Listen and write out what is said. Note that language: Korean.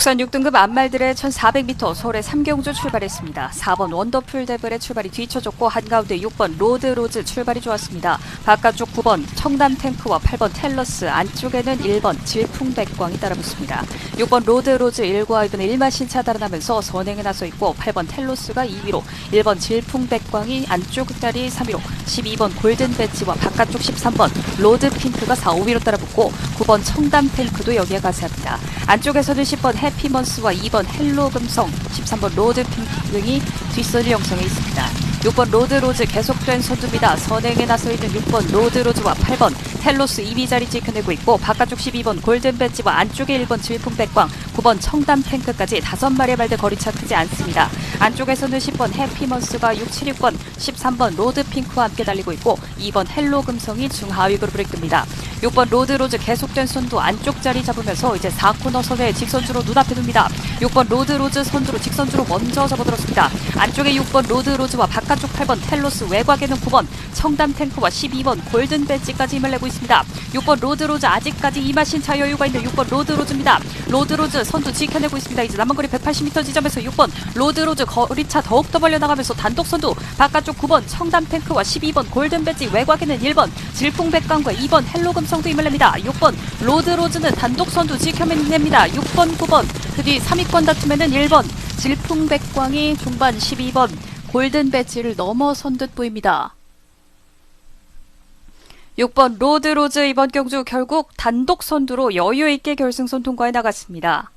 국산 6등급 안말들의 1400m 서울의 삼경주 출발했습니다. 4번 원더풀 데블의 출발이 뒤쳐졌고 한가운데 6번 로드로즈 출발이 좋았습니다. 바깥쪽 9번 청담 탱크와 8번 텔러스 안쪽에는 1번 질풍백광이 따라붙습니다. 6번 로드로즈 1과 2번 일마신 차 달아나면서 선행에 나서 있고 8번 텔러스가 2위로 1번 질풍백광이 안쪽 자리 3위로 12번 골든 배지와 바깥쪽 13번 로드핑크가 4, 5위로 따라붙고 9번 청담 탱크도 여기에 가세합니다. 안쪽에서는 10번 해 피먼스와 2번 헬로 금성, 13번 로드 핑크 등이 뒷선을 형성해 있습니다. 6번 로드로즈 계속된 선두입니다. 선행에 나서 있는 6번 로드로즈와 8번 텔로스 2위 자리 지켜내고 있고 바깥쪽 12번 골든 배지와 안쪽에 1번 질풍백광, 9번 청담 탱크까지 5마리의 말들 거리차 크지 않습니다. 안쪽에서는 10번 해피먼스가 6, 7, 6번, 13번 로드핑크와 함께 달리고 있고 2번 헬로 금성이 중하위 그룹을 이끕니다. 6번 로드로즈 계속된 선두 안쪽 자리 잡으면서 이제 4코너 선에 직선주로 눈앞에 둡니다. 6번 로드로즈 선두로 직선주로 먼저 접어들었습니다. 안쪽에 6번 로드로즈와 바깥 쪽 8번 텔로스 외곽에는 9번 청담 탱크와 12번 골든 배지까지 힘을 내고 있습니다. 6번 로드로즈 아직까지 이마신 차 여유가 있는 6번 로드로즈입니다. 로드로즈 선두 지켜내고 있습니다. 이제 남은 거리 180m 지점에서 6번 로드로즈 거리차 더욱더 벌려나가면서 단독 선두 바깥쪽 9번 청담 탱크와 12번 골든 배지 외곽에는 1번 질풍백광과 2번 헬로 금성도 힘을 냅니다. 6번 로드로즈는 단독 선두 지켜냅니다. 6번 9번 그 뒤 3위권 다툼에는 1번 질풍백광이 중반 12번 골든 배지를 넘어선 듯 보입니다. 6번 로드로즈 이번 경주 결국 단독 선두로 여유 있게 결승선 통과해 나갔습니다.